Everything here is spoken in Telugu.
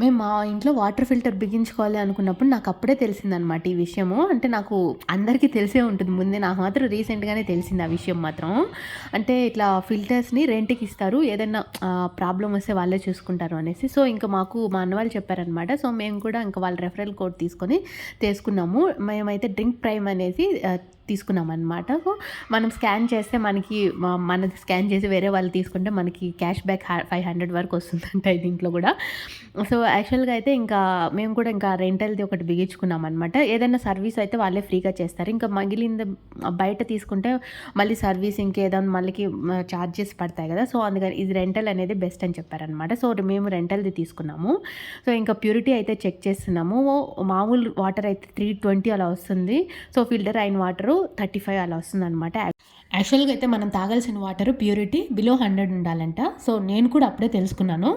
మేము మా ఇంట్లో వాటర్ ఫిల్టర్ బిగించుకోవాలి అనుకున్నప్పుడు నాకు అప్పుడే తెలిసిందనమాట ఈ విషయము. అంటే నాకు అందరికీ తెలిసే ఉంటుంది. ముందే నాకు మాత్రం రీసెంట్గానే తెలిసింది ఆ విషయం మాత్రం. అంటే ఇట్లా ఫిల్టర్స్ని రెంట్కి ఇస్తారు. ఏదైనా ప్రాబ్లం వస్తే వాళ్ళే చూసుకుంటారు అనేసి. సో ఇంకా మాకు మా అన్న వాళ్ళు చెప్పారనమాట సో మేము కూడా ఇంకా వాళ్ళ రెఫరల్ కోడ్ తీసుకొని తీసుకున్నాము. మేమైతే డ్రింక్ ప్రైమ్ అనేసి తీసుకున్నామన్నమాట. సో మనం స్కాన్ చేస్తే మనకి మన మనది స్కాన్ చేసి వేరే వాళ్ళు తీసుకుంటే మనకి క్యాష్ బ్యాక్ ఫైవ్ హండ్రెడ్ వరకు వస్తుందంట దీంట్లో కూడా. సో యాక్చువల్గా అయితే ఇంకా మేము కూడా ఇంకా రెంటల్ది ఒకటి బిగించుకున్నాం అనమాట ఏదైనా సర్వీస్ అయితే వాళ్ళే ఫ్రీగా చేస్తారు. ఇంకా మిగిలింది బయట తీసుకుంటే మళ్ళీ సర్వీస్ ఇంకేదైనా మళ్ళీ ఛార్జెస్ పడతాయి కదా. సో అందుకని ఇది రెంటల్ అనేది బెస్ట్ అని చెప్పారనమాట సో మేము రెంటల్ది తీసుకున్నాము. సో ఇంకా ప్యూరిటీ అయితే చెక్ చేస్తున్నాము. మామూలు వాటర్ అయితే త్రీ ట్వంటీ అలా వస్తుంది. సో ఫిల్టర్ అయిన వాటర్ థర్టీ ఫైవ్ అలా వస్తుంది అనమాట యాక్చువల్గా అయితే మనం తాగాల్సిన వాటర్ ప్యూరిటీ బిలో హండ్రెడ్ ఉండాలంట. సో నేను కూడా అప్పుడే తెలుసుకున్నాను.